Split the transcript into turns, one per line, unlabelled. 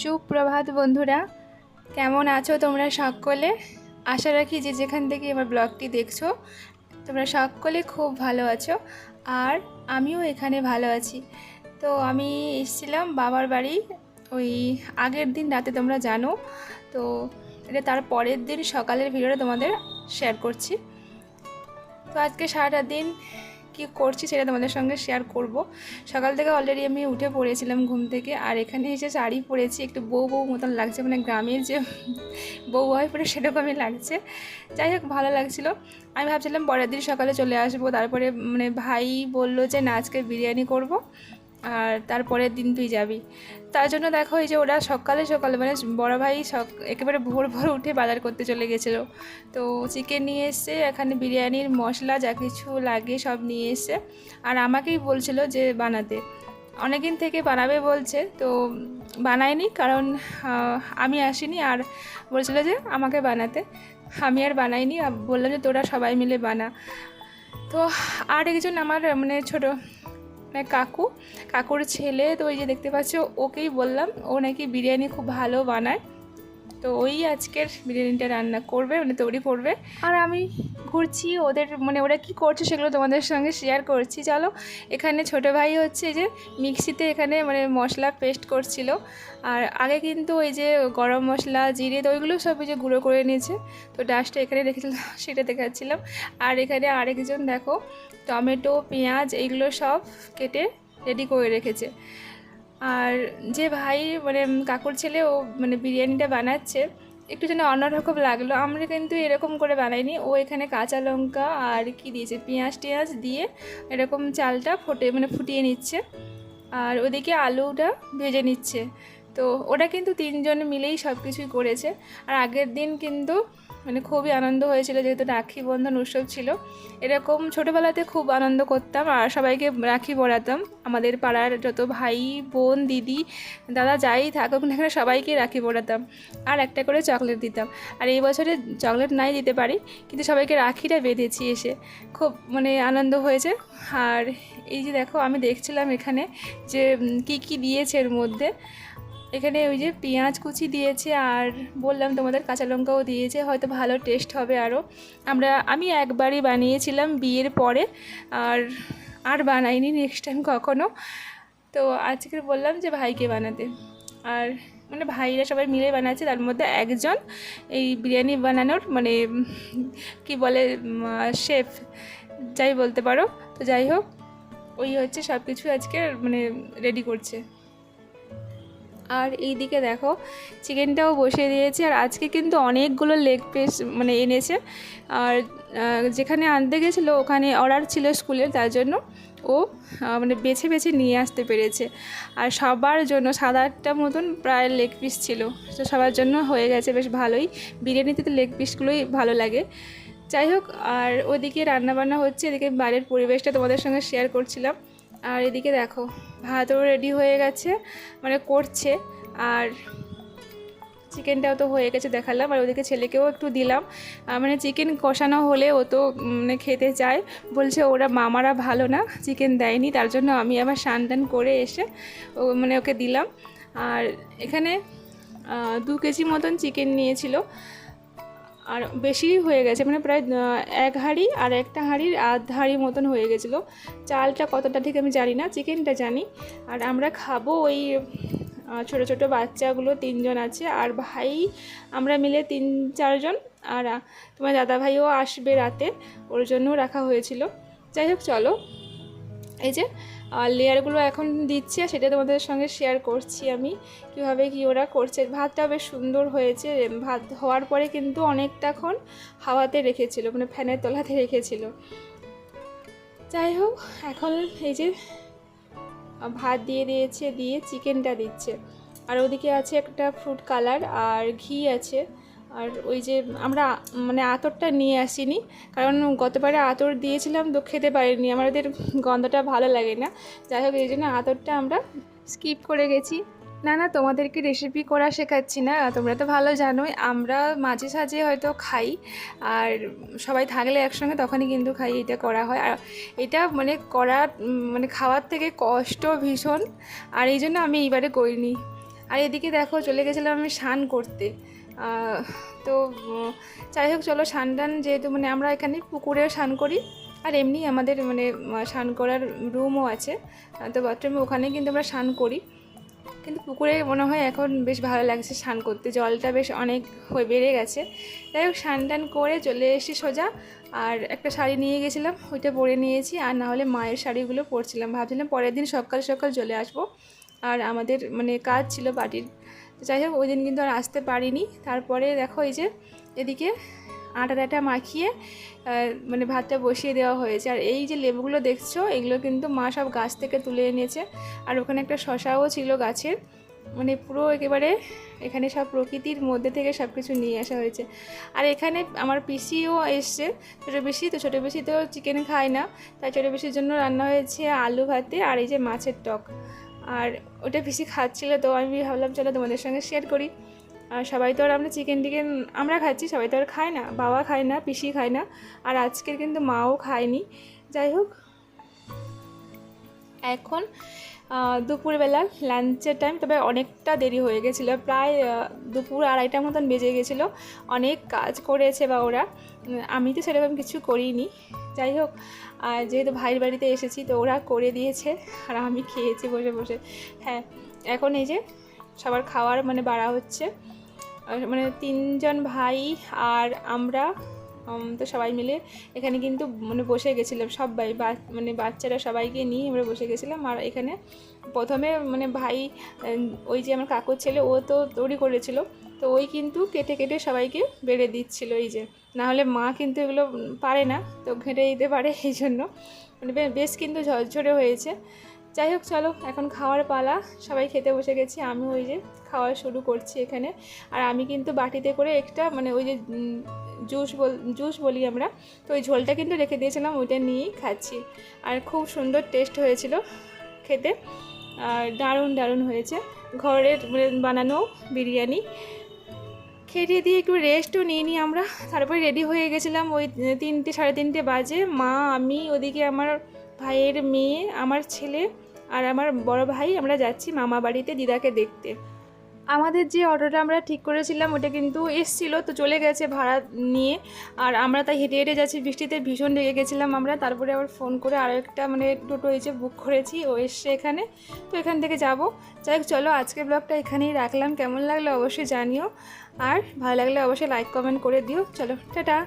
সুপ্রভাত বন্ধুরা, কেমন আছো তোমরা সকলে? আশা রাখি যে যেখান থেকে আমার ব্লগটি দেখছ, তোমরা সকলে খুব ভালো আছো আর আমিও এখানে ভালো আছি। তো আমি এসেছিলাম বাবার বাড়ি, ওই আগের দিন রাতে তোমরা জানো, তো এটা তার পরের দিন সকালের ভিডিওটা তোমাদের শেয়ার করছি। তো আজকে সারাটা দিন কি করছি সেটা তোমাদের সঙ্গে শেয়ার করব। সকাল থেকে অলরেডি আমি উঠে পড়েছিলাম ঘুম থেকে, আর এখানে এসে শাড়ি পরেছি, একটু বউ বউ মতন লাগছে মানে গ্রামের যে বউ হয় পরে সেরকমই লাগছে। যাই হোক, ভালো লাগছিল। আমি ভাবছিলাম পরের দিন সকালে চলে আসব, তারপরে মানে ভাই বলল যে, না, আজকে বিরিয়ানি করব। আর তারপরের দিন তুই যাবি। তার জন্য দেখো এই যে ওরা সকালে সকালে মানে বড় ভাই সক একেবারে ভোর ভোর উঠে বাজার করতে চলে গেছিল। তো চিকেন নিয়ে এসে এখানে বিরিয়ানির মশলা যা কিছু লাগে সব নিয়ে এসে আর আমাকেই বলছিল যে বানাতে। অনেকদিন থেকে বানাবে বলছে, তো বানায়নি কারণ আমি আসিনি আর বলছিল যে আমাকে বানাতে। আমি আর বানাইনি বললাম যে তোরা সবাই মিলে বানা। তো আর একজন আমার মানে ছোটো কাকু, কাকুর ছেলে, তো ওই যে দেখতে পাচ্ছ, ওকেই বললাম। ও নাকি বিরিয়ানি খুব ভালো বানায়। তো ওই আজকের বিরিয়ানিটা রান্না করবে মানে তৈরি করবে। আর আমি ঘুরছি, ওদের মানে ওরা কি করছে সেগুলো তোমাদের সঙ্গে শেয়ার করছি। চলো, এখানে ছোট ভাই হচ্ছে যে মিক্সিতে এখানে মানে মশলা পেস্ট করছিল। আর আগে কিন্তু ওই যে গরম মশলা, জিরে, তো ওইগুলো সব যে গুঁড়ো করে নিয়েছে। তো ডাস্টটা এখানে রেখেছিলাম সেটা দেখাচ্ছিলাম আর এখানে আরেকজন দেখো, টমেটো, পেঁয়াজ, এইগুলো সব কেটে রেডি করে রেখেছে। আর যে ভাই মানে কাকুর ছেলে, ও মানে বিরিয়ানিটা বানাচ্ছে, একটু যেন অন্যরকম লাগল। আমরা কিন্তু এরকম করে বানাইনি। ও এখানে কাঁচা লঙ্কা আর কি দিয়েছে, পেঁয়াজ টেঁয়াজ দিয়ে এরকম চালটা ফোটে মানে ফুটিয়ে নিচ্ছে। আর ওদিকে আলুটা ভেজে নিচ্ছে। তো ওরা কিন্তু তিনজন মিলেই সব কিছুই করেছে। আর আগের দিন কিন্তু মানে খুবই আনন্দ হয়েছিল, যেহেতু রাখি বন্ধন উৎসব ছিল। এরকম ছোটোবেলাতে খুব আনন্দ করতাম আর সবাইকে রাখি পরাতাম আমাদের পাড়ার যত ভাই, বোন, দিদি, দাদা যাই থাকুক না কেন সবাইকে রাখি পরাতাম আর একটা করে চকলেট দিতাম। আর এই বছরে চকলেট নাই দিতে পারি, কিন্তু সবাইকে রাখিটা বেঁধেছি এসে। খুব মানে আনন্দ হয়েছে। আর এই যে দেখো, আমি দেখছিলাম এখানে যে কি কি দিয়েছে এর মধ্যে। এখানে ওই যে পেঁয়াজ কুচি দিয়েছে আর বললাম তোমাদের কাঁচা লঙ্কাও দিয়েছে, হয়তো ভালো টেস্ট হবে আরও আমরা, আমি একবারই বানিয়েছিলাম বিয়ের পরে আর আর বানাইনি নেক্সট টাইম কখনো। তো আজকে বললাম যে ভাইকে বানাতে। আর মানে ভাইরা সবাই মিলে বানাচ্ছে, তার মধ্যে একজন এই বিরিয়ানি বানানোর মানে কি বলে শেফ যাই বলতে পারো। তো যাই হোক, ওই হচ্ছে সব কিছু আজকে মানে রেডি করছে। আর এই দিকে দেখো চিকেনটাও বসিয়ে দিয়েছে। আর আজকে কিন্তু অনেকগুলো লেগ পিস মানে এনেছে। আর যেখানে আনতে গেছিল, ওখানে অর্ডার ছিল স্কুলের, তার জন্য ও মানে বেছে বেছে নিয়ে আসতে পেরেছে। আর সবার জন্য সাত আটটা মতন প্রায় লেগ পিস ছিল। তো সবার জন্য হয়ে গেছে বেশ ভালোই। বিরিয়ানিতে তো লেগ পিসগুলোই ভালো লাগে। যাই হোক, আর ওদিকে রান্নাবান্না হচ্ছে, এদিকে বাইরের পরিবেশটা তোমাদের সঙ্গে শেয়ার করছিলাম। আর এদিকে দেখো, ভাতও রেডি হয়ে গেছে মানে করছে, আর চিকেনটাও তো হয়ে গেছে দেখালাম, আর ওদিকে ছেলেকেও একটু দিলাম। মানে চিকেন কষানো হলে ও তো মানে খেতে চায়। বলছে ওরা মামারা ভালো না চিকেন দেয়নি, তার জন্য আমি আবার স্নান টান করে এসে ও মানে ওকে দিলাম। আর এখানে দু কেজি মতন চিকেন নিয়েছিল। আর বেশি হয়ে গেছে মানে প্রায় এক হাঁড়ি আর একটা হাঁড়ির আধ হাঁড়ি মতন হয়ে গেছিল। চালটা কতটা ঠিক আমি জানি না, চিকেনটা জানি। আর আমরা খাব ওই ছোটো ছোটো বাচ্চাগুলো তিনজন আছে, আর ভাই, আমরা মিলে তিন, চারজন। আর তোমার দাদা ভাইও আসবে রাতে, ওর জন্যও রাখা হয়েছিল। যাই হোক, চলো। এই যে, আর লেয়ারগুলো এখন দিচ্ছে সেটা তোমাদের সঙ্গে শেয়ার করছি আমি, কীভাবে কি ওরা করছে। ভাতটা বেশ সুন্দর হয়েছে, ভাত হওয়ার পরে কিন্তু অনেকটাক্ষণ হাওয়াতে রেখেছিল মানে ফ্যানের তলাতে রেখেছিল। যাই হোক, এখন এই যে, ভাত দিয়ে দিয়েছে, দিয়ে চিকেনটা দিচ্ছে। আর ওদিকে আছে একটা ফ্রুট কালার আর ঘি আছে। আর ওই যে আমরা মানে আতরটা নিয়ে আসিনি, কারণ গতবারে আতর দিয়েছিলাম, তো খেতে পারিনি। আমাদের গন্ধটা ভালো লাগে না। যাই হোক, এই জন্য আতরটা আমরা স্কিপ করে গেছি। না না, তোমাদেরকে রেসিপি করা শেখাচ্ছি না। তোমরা তো ভালো জানোই, আমরা মাঝে সাঝে হয়তো খাই, আর সবাই থাকলে একসঙ্গে তখনই কিন্তু খাই, এটা করা হয়। আর এটা মানে করা মানে খাওয়ার থেকে কষ্ট ভীষণ। আর এই জন্য আমি এইবারে করিনি। আর এদিকে দেখো, চলে গেছিলাম আমি স্নান করতে। তো, যাই হোক, চলো স্নান টান যেহেতু মানে আমরা এখানে পুকুরেও স্নান করি। আর এমনি আমাদের মানে স্নান করার রুমও আছে। তো বাথরুমে ওখানে কিন্তু আমরা স্নান করি। কিন্তু পুকুরে মনে হয় এখন বেশ ভালো লাগছে স্নান করতে। জলটা বেশ অনেক হয়ে বেড়ে গেছে। যাই হোক, স্নান টান করে চলে এসেছি সোজা। আর একটা শাড়ি নিয়ে গেছিলাম, ওইটা পরে নিয়েছি। আর না হলে মায়ের শাড়িগুলো পরছিলাম। ভাবছিলাম পরের দিন সকাল সকাল চলে আসব। আর আমাদের মানে কাজ ছিল বাড়ির। তো যাই হোক, ওই দিন কিন্তু আর আসতে পারিনি। তারপরে দেখো এই যে এদিকে আটা টাটা মাখিয়ে মানে ভাতটা বসিয়ে দেওয়া হয়েছে। আর এই যে লেবুগুলো দেখছ, এগুলো কিন্তু মা সব গাছ থেকে তুলে এনেছে। আর ওখানে একটা শশাও ছিল গাছের। মানে পুরো একেবারে এখানে সব প্রকৃতির মধ্যে থেকে সব কিছু নিয়ে আসা হয়েছে। আর এখানে আমার পিসিও এসছে। ছোটো পিসি তো, ছোটো পিসি তো চিকেন খায় না। তাই ছোটো পিসির জন্য রান্না হয়েছে আলু ভাতে আর এই যে মাছের টক। আর ওটা পিসি খাচ্ছিল তো আমি ভাবলাম, চলো তোমাদের সঙ্গে শেয়ার করি। আর সবাই তো আর আমরা চিকেন টিকেন, আমরা খাচ্ছি, সবাই তো আর খায় না, বাবা খায় না, পিসি খায় না, আর আজকের কিন্তু মাও খায়নি। যাই হোক। এখন দুপুরবেলা লাঞ্চের টাইম তবে অনেকটা দেরি হয়ে গেছিল। প্রায় দুপুর আড়াইটার মতন বেজে গেছিল। অনেক কাজ করেছে বা ওরা। আমি তো সেরকম কিছু করিনি। যাই হোক, আর যেহেতু ভাইয়ের বাড়িতে এসেছি, তো ওরা করে দিয়েছে। আর আমি খেয়েছি বসে বসে। হ্যাঁ এখন এই যে সবার খাওয়ার মানে বাড়া হচ্ছে। মানে তিনজন ভাই আর আমরা তো সবাই মিলে এখানে কিন্তু মানে বসে গেছিলাম সবাই মানে বাচ্চারা সবাইকে নিয়ে আমরা বসে গেছিলাম। আর এখানে প্রথমে মানে ভাই ওই যে আমার কাকুর ছেলে, ও তো তৈরি করেছিল, তো ওই কিন্তু কেটে কেটে সবাইকে বেড়ে দিচ্ছিল এই যে। না হলে মা কিন্তু এগুলো পারে না, তো ঘেঁটে দিতে পারে, এই জন্য। মানে বেশ কিন্তু ঝরঝরে হয়েছে। যাই হোক, চলো, এখন খাওয়ার পালা। সবাই খেতে বসে গেছি আমি ওই যে খাওয়া শুরু করছি এখানে। আর আমি কিন্তু বাটিতে করে একটা মানে ওই যে জুস বল, জুস বলি আমরা, তো ওই ঝোলটা কিন্তু রেখে দিয়েছিলাম, ওইটা নিয়েই খাচ্ছি। আর খুব সুন্দর টেস্ট হয়েছিল খেতে, আর দারুণ দারুণ হয়েছে। ঘরের মানে বানানো বিরিয়ানি। খেয়ে দিয়ে একটু রেস্টও নিয়ে নিই আমরা। তারপরে রেডি হয়ে গেছিলাম ওই তিনটে, সাড়ে তিনটে বাজে। মা, আমি, ওদিকে আমার ভাইয়ের মেয়ে, আমার ছেলে আর আমার বড় ভাই, আমরা যাচ্ছি মামা বাড়িতে দিদাকে দেখতে। আমাদের যে অটোটা আমরা ঠিক করেছিলাম, ওটা কিন্তু এসছিল, তো চলে গেছে ভাড়া নিয়ে। আর আমরা তাই হেঁটে হেঁটে যাচ্ছি, বৃষ্টিতে ভীষণ রেগে গেছিলাম আমরা। তারপরে আবার ফোন করে আরও একটা মানে টোটো এসে বুক করেছি, ও এসছে এখানে। তো এখান থেকে যাব। যাই চলো আজকে ব্লগটা এখানেই রাখলাম। কেমন লাগল অবশ্যই জানিও। আর ভালো লাগলে অবশ্যই লাইক কমেন্ট করে দিও। চলো, টাটা।